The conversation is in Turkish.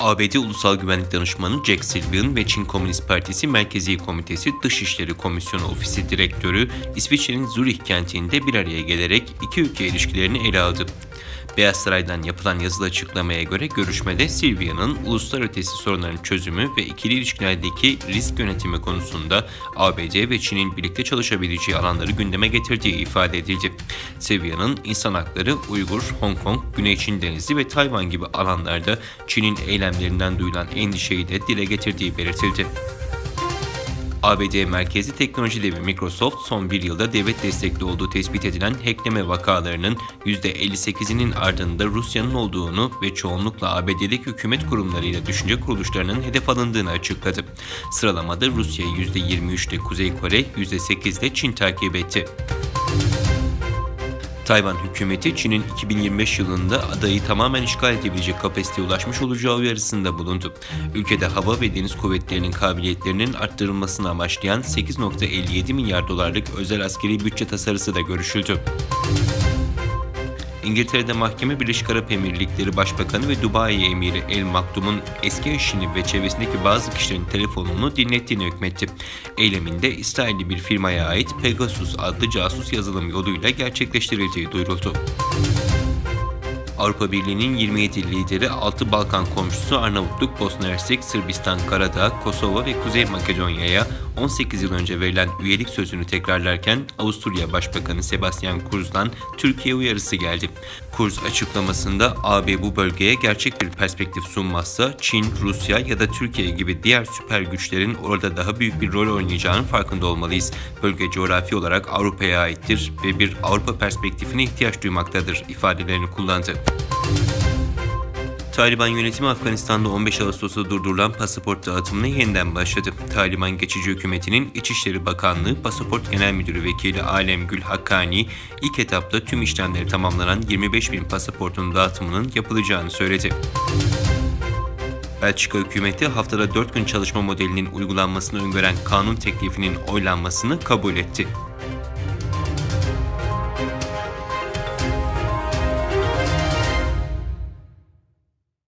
ABD Ulusal Güvenlik Danışmanı Jack Sullivan ve Çin Komünist Partisi Merkezi Komitesi Dışişleri Komisyonu Ofisi Direktörü İsviçre'nin Zürih kentinde bir araya gelerek iki ülke ilişkilerini ele aldı. Beyaz Saray'dan yapılan yazılı açıklamaya göre görüşmede Silvia'nın uluslararası sorunların çözümü ve ikili ilişkilerdeki risk yönetimi konusunda ABD ve Çin'in birlikte çalışabileceği alanları gündeme getirdiği ifade edildi. Silvia'nın insan hakları, Uygur, Hong Kong, Güney Çin Denizi ve Tayvan gibi alanlarda Çin'in eylemlerinden duyulan endişeyi de dile getirdiği belirtildi. ABD merkezi teknoloji devi Microsoft son bir yılda devlet destekli olduğu tespit edilen hackleme vakalarının %58'inin ardında Rusya'nın olduğunu ve çoğunlukla ABD'deki hükümet kurumlarıyla düşünce kuruluşlarının hedef alındığını açıkladı. Sıralamada Rusya'yı %23'te Kuzey Kore, %8'de Çin takip etti. Tayvan hükümeti Çin'in 2025 yılında adayı tamamen işgal edebilecek kapasiteye ulaşmış olacağı uyarısında bulundu. Ülkede hava ve deniz kuvvetlerinin kabiliyetlerinin arttırılmasını amaçlayan 8.57 milyar dolarlık özel askeri bütçe tasarısı da görüşüldü. İngiltere'de mahkeme Birleşik Arap Emirlikleri Başbakanı ve Dubai Emiri El Maktum'un eski eşini ve çevresindeki bazı kişilerin telefonunu dinlettiğini hükmetti. Eyleminde İsrailli bir firmaya ait Pegasus adlı casus yazılım yoluyla gerçekleştirildiği duyuruldu. Avrupa Birliği'nin 27 lideri 6 Balkan komşusu Arnavutluk, Bosna Hersek, Sırbistan, Karadağ, Kosova ve Kuzey Makedonya'ya 18 yıl önce verilen üyelik sözünü tekrarlarken Avusturya Başbakanı Sebastian Kurz'dan Türkiye uyarısı geldi. Kurz açıklamasında AB bu bölgeye gerçek bir perspektif sunmazsa Çin, Rusya ya da Türkiye gibi diğer süper güçlerin orada daha büyük bir rol oynayacağının farkında olmalıyız. Bölge coğrafi olarak Avrupa'ya aittir ve bir Avrupa perspektifine ihtiyaç duymaktadır ifadelerini kullandı. Taliban yönetimi Afganistan'da 15 Ağustos'ta durdurulan pasaport dağıtımına yeniden başladı. Taliban geçici hükümetinin İçişleri Bakanlığı Pasaport Genel Müdürü Vekili Alem Gül Hakkani ilk etapta tüm işlemleri tamamlanan 25 bin pasaportun dağıtımının yapılacağını söyledi. Belçika hükümeti haftada 4 gün çalışma modelinin uygulanmasını öngören kanun teklifinin oylanmasını kabul etti.